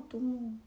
тому.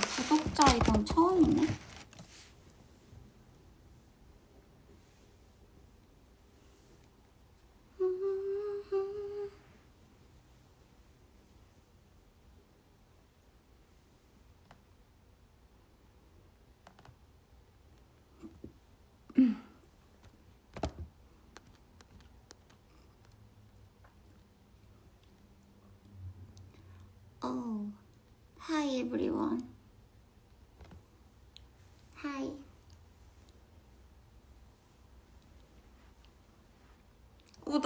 구독자 이건 처음이네. Oh, hi everyone. Hi.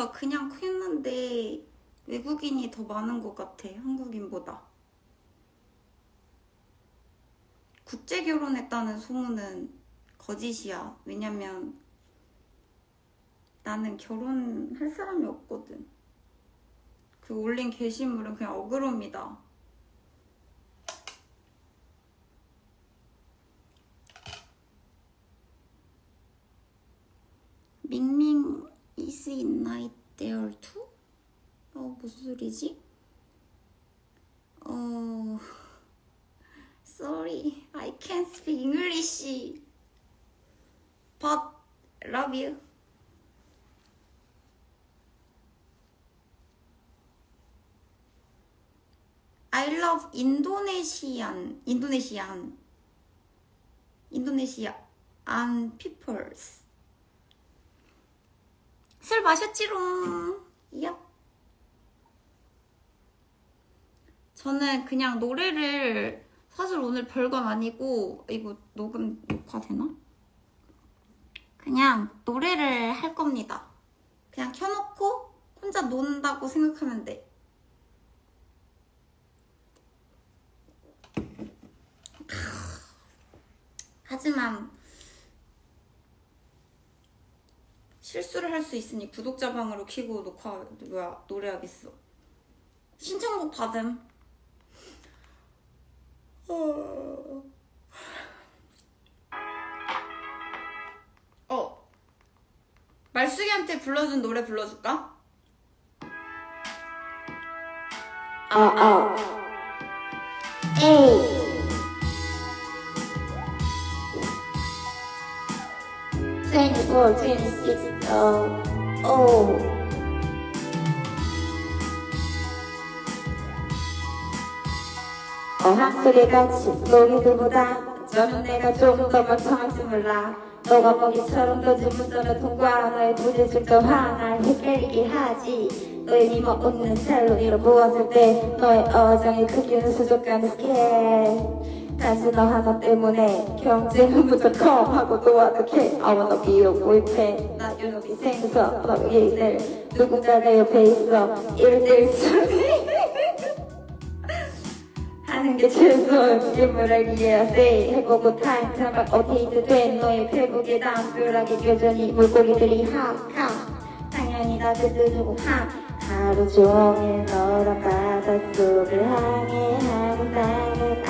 어, 나 그냥 했는데 외국인이 더 많은 것 같아, 한국인보다. 국제 결혼했다는 소문은 거짓이야. 왜냐면 나는 결혼할 사람이 없거든. 그 올린 게시물은 그냥 어그로입니다. 밍밍 is it night there too? 어 무슨 소리지? 어 sorry I can't speak English but love you I love Indonesian Indonesian peoples 술 마셨지롱. 야 저는 그냥 노래를 사실 오늘 별건 아니고 이거 녹음 녹화 되나? 그냥 노래를 할 겁니다. 그냥 켜놓고 혼자 논다고 생각하면 돼. 하지만 실수를 할 수 있으니 구독자 방으로 키고 녹화 뭐야 노래하겠어. 신청곡 받음. 어. 어. 말숙이한테 불러준 노래 불러줄까? 어, 어. 에이. Twenty-six, oh, oh. 어항속에 갇힌 놀이들보다 저는 내가 조금 더 멀쩡할지 몰라 너가 먹이처럼 던진 문자는 통과 너의 부재질도 화날 헷갈리게 하지. 너의 미모 웃는 스타일로 밀어보았을 때 너의 어장의 크기는 수족관의 스케일 너 하나 때문에 경쟁은 무조건 하고 또 어떡해. I wanna be your boyfriend. 나 유혹이 생겨서 너의 일들 누군가 내 옆에 있어. 때일수록 하는 게 최소한 힘을 알기에 say 해보고 타임 타박 어테이트 된 너의 페북에 담벼락에 여전히 물고기들이 하하. 당연히 나도 뜨고 하. 하루 종일 너란 바닷속을 항해 하고 나는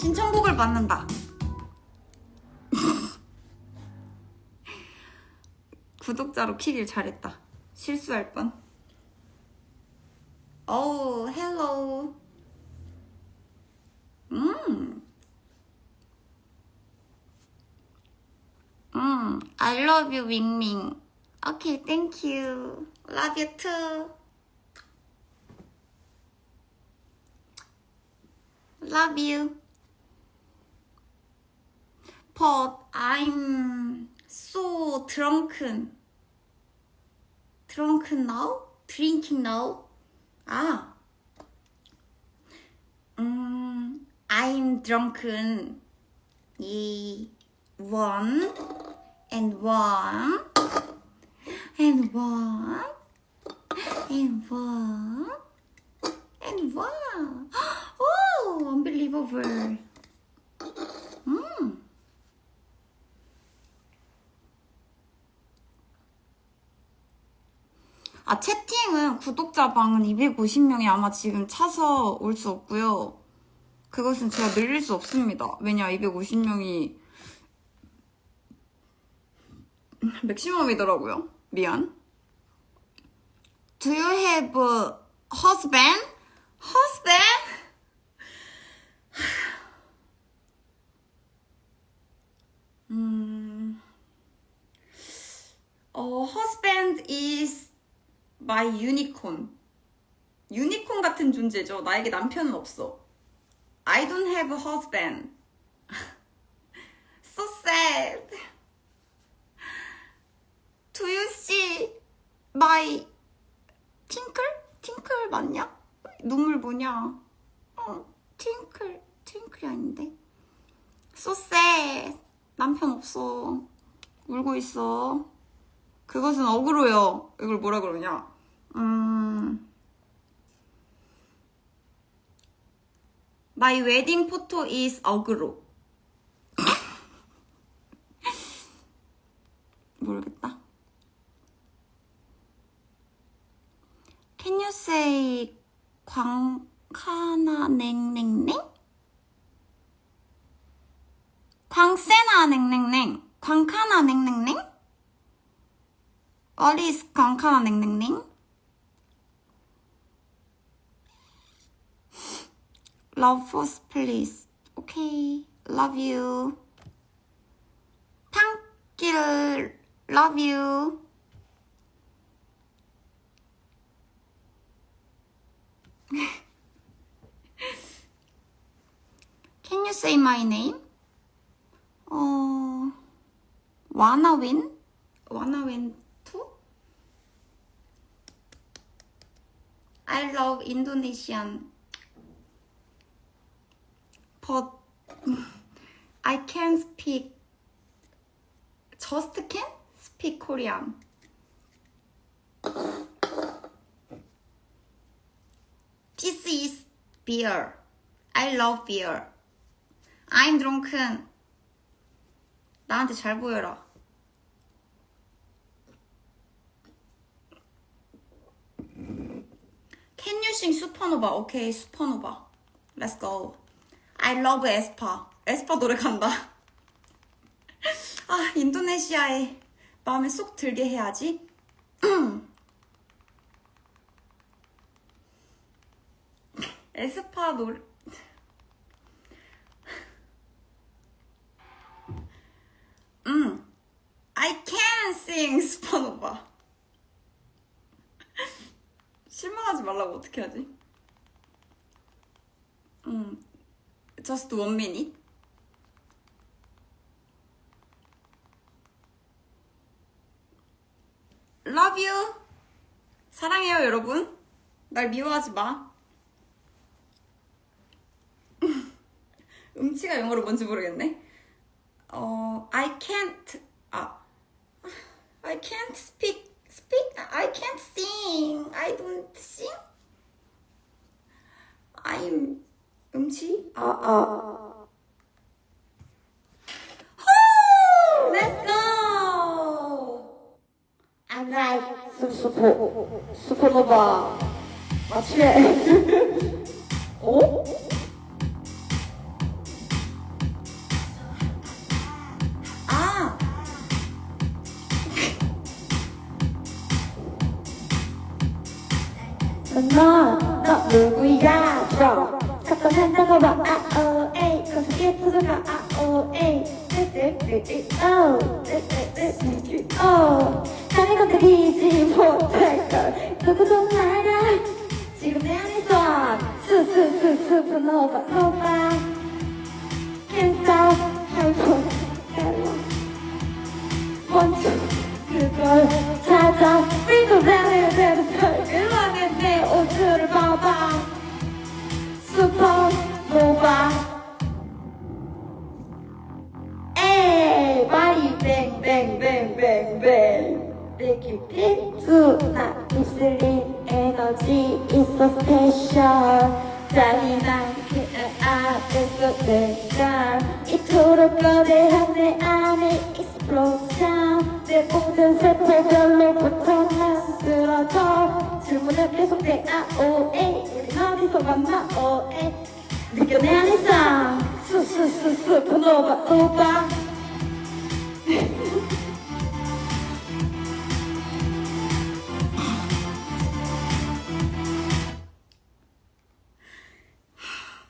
신청곡을 받는다. 구독자로 키길 잘했다. 실수할 뻔. 오, 헬로. 음. 음, I love you, 밍밍. Okay, thank you. Love you too. Love you. But I'm so drunken. Drunken now? Drinking now? 아. 음, I'm drunken. 이 one and one and one and one and one. Oh, unbelievable. 음. 아, 채팅은 구독자 방은 250명이 아마 지금 차서 올 수 없고요. 그것은 제가 늘릴 수 없습니다. 왜냐, 250명이 맥시멈이더라고요. 미안. Do you have a husband? Husband? 음, 어, husband is my unicorn. 유니콘 같은 존재죠. 나에게 남편은 없어. I don't have a husband. so sad. Do you see my tinkle? tinkle 맞냐? 뭐냐? 어, tinkle, tinkle이 아닌데. Sad. 남편 없어. 울고 있어. 그것은 어그로요. 이걸 뭐라 그러냐? 음. My wedding photo is 어그로. 모르겠다. Can you say 광 카나 냉냉냉? 광세나 냉냉냉. 광카나 냉냉냉? What is 광카나 냉냉냉? Love first, please. Okay, love you. 탕길, love you. Can you say my name? 어, wanna win? Wanna win too? I love Indonesian. but I can speak just can speak Korean. This is beer. I love beer. I'm drunken. 나한테 잘 보여라. Sing 슈퍼노바? 오케이, 슈퍼노바. Let's go. I love 에스파. 에스파 노래 간다. 아, 인도네시아에 마음에 쏙 들게 해야지. 에스파 노래. 음. Sing 슈퍼노바. 실망하지 말라고 어떻게 하지? 음. Just one minute. Love. 사랑해요, 여러분. 날 미워하지 마. 음치가 영어로 뭔지 모르겠네. 어, I can't. 아, I can't speak. Speak. I can't sing. I don't sing. I'm 음치. 아, 아. Let's go. I like 수, 슈퍼, 슈퍼노바. 맞추래. 어? 넌너 누구야 저 사건한다고 봐 아오에이 거기에 터져가 아오에이 오 나를 건드리지 못할 걸 누구도 알아 지금 내 안에서 스스스 스프노바 노바 Can't stop hyper 먼저 그걸 찾아 믿고 나를 내려서 일어나 옷을 봐봐. 슈퍼노바. 에이 바리 뱅뱅뱅뱅뱅. 느낌 pit수나 입술린 에너지 있어 스페셜 잔인한 그 앞에서 내가 이토록 거대한 내 안에 익스플로전 내 모든 세포별로부터 만들어져 질문은 계속 돼 아오에 우린 어디서 만나 오에 느껴 내 안에서 수수수 슈퍼노바 오바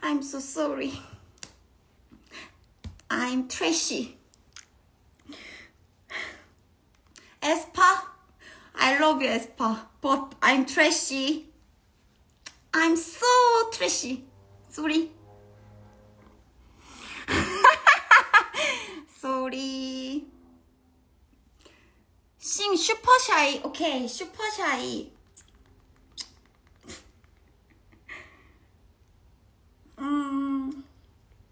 I'm so sorry. I'm trashy. Espa, I love you, Espa, but I'm trashy. I'm so trashy. Sorry. sorry. Shy. Okay, super shy. 음,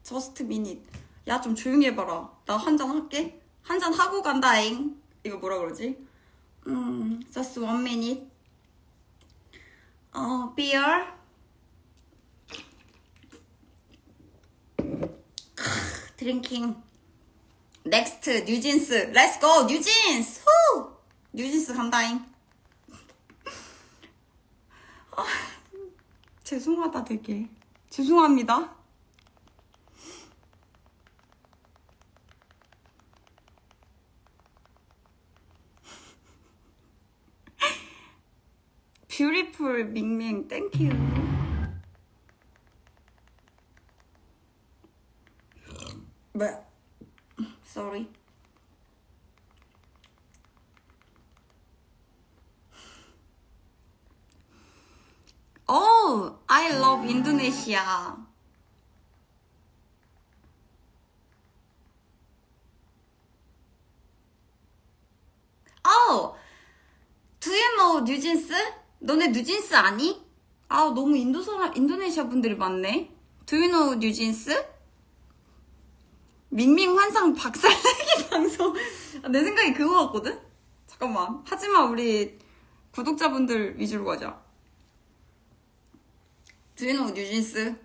저스트 미닛. 야, 좀 조용히 해봐라. 나 한 잔 할게. 한 잔 하고 간다잉. 이거 뭐라 그러지? 음, just one minute. 어, beer. 드링킹. 넥스트, 뉴진스. 렛츠 고, 뉴진스! 후! 뉴진스 간다잉. 아, 죄송하다, 되게. 죄송합니다. 뷰티풀 밍밍 땡큐. 뭐? Sorry. Oh, I love Indonesia. Oh, do you know 뉴진스? 너네 뉴진스 아니? 아, 너무 인도 사람, 인도네시아 분들이 많네. Know 뉴진스? 밍밍 환상 박살내기 방송. 아, 내 생각에 그거 같거든? 잠깐만. 하지만 우리 구독자분들 위주로 가자. Know 뉴진스?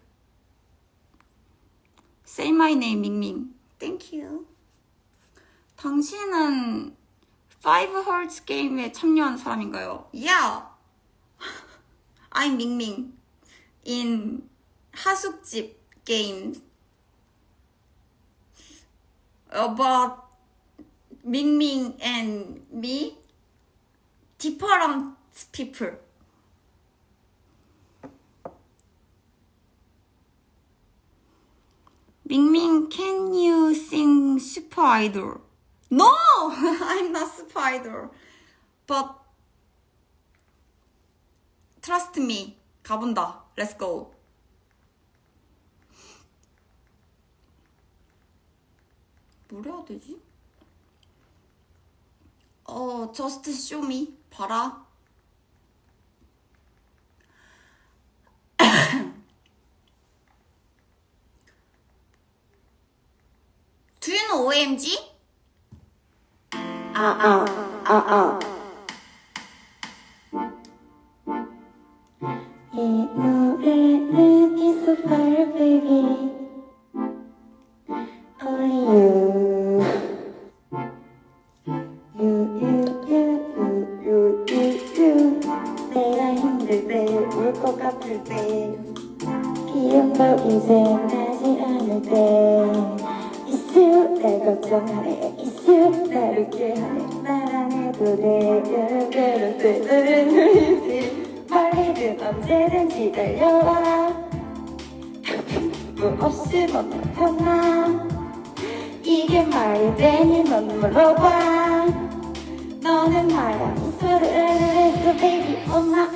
Say my name, 밍밍. Thank you. 당신은 5Hertz 게임에 참여한 사람인가요? Yeah. I'm 밍밍. In 하숙집 게임. About 밍밍 and me. Different people. 밍밍, can you sing Super Idol? No, I'm not Super Idol. But trust me, 가본다. Go. 뭘 해야 되지? 어, show me. 봐라. Do you know OMG? 아 아 아 아 이 노래는 is so far baby Only you You you you you you you 내가 힘들 때울것 같을 때 기억도 이제 나지 않을 때 날 걱정하네 이슈 나를 깨하네 나랑 해도 돼 여러분은 뜨는 눈이지 빨리든 언제든지 달려와 뭐 없이 못 나타나 이게 말이 되니 넌 물어봐. 너는 말야 소리를 했어 baby oh my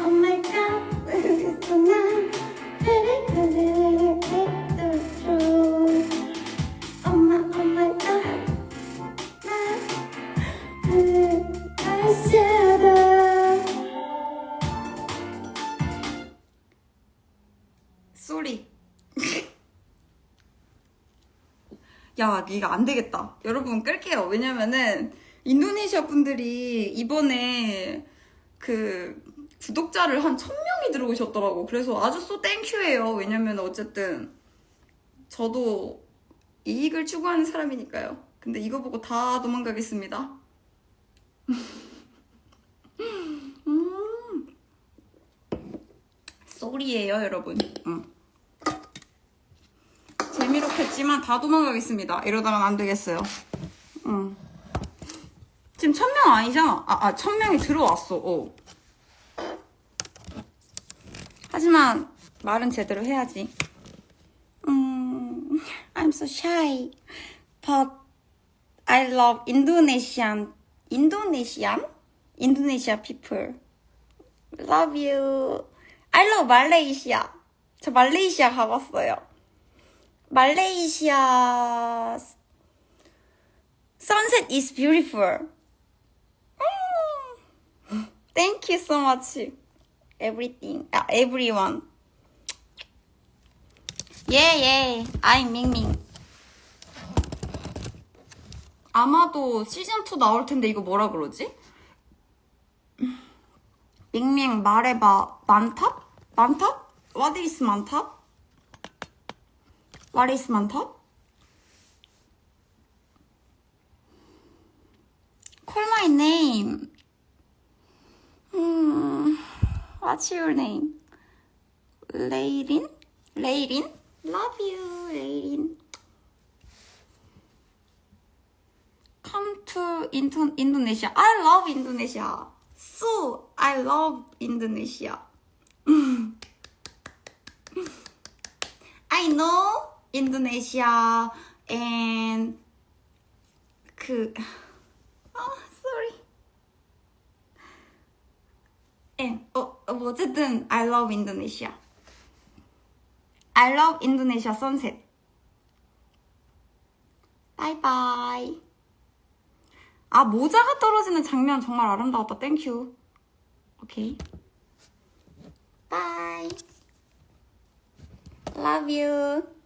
야, 이거 안 되겠다. 여러분 끌게요. 왜냐면은 인도네시아 분들이 이번에 그 구독자를 한 1000명이 들어오셨더라고. 그래서 아주 쏘 땡큐예요. 왜냐면 어쨌든 저도 이익을 추구하는 사람이니까요. 근데 이거 보고 다 도망가겠습니다. 음. 쏘리예요, 여러분. 응. 재미롭겠지만 다 도망가겠습니다. 이러다간 안 되겠어요. 응. 지금 천 명 아니잖아. 아, 아, 천 명이 들어왔어. 어. 하지만 말은 제대로 해야지. 음, I'm so shy, but I love Indonesian, Indonesian, Indonesia people. Love you. I love 말레이시아. 저 말레이시아 가봤어요. 말레이시아 sunset is beautiful. 음. Thank you so much. Everything, 아, everyone. Yeah, yeah. I'm 밍밍. 아마도 시즌 2 나올 텐데 이거 뭐라 그러지? 밍밍 말해봐. 만탑? 만탑? What is 만탑? Is 만탑? Call my name. Hmm, what's your name? 레이린? 레이린? Love you, 레이린. Come to Indo- Indonesia. I love Indonesia. So, I love Indonesia. I know Indonesia and 그 아, sorry. 예, 어, 어, 뭐 어쨌든 I love Indonesia. I love Indonesia sunset. 바이바이. 아, 모자가 떨어지는 장면 정말 아름다웠다. 땡큐. 오케이. 바이. Love you.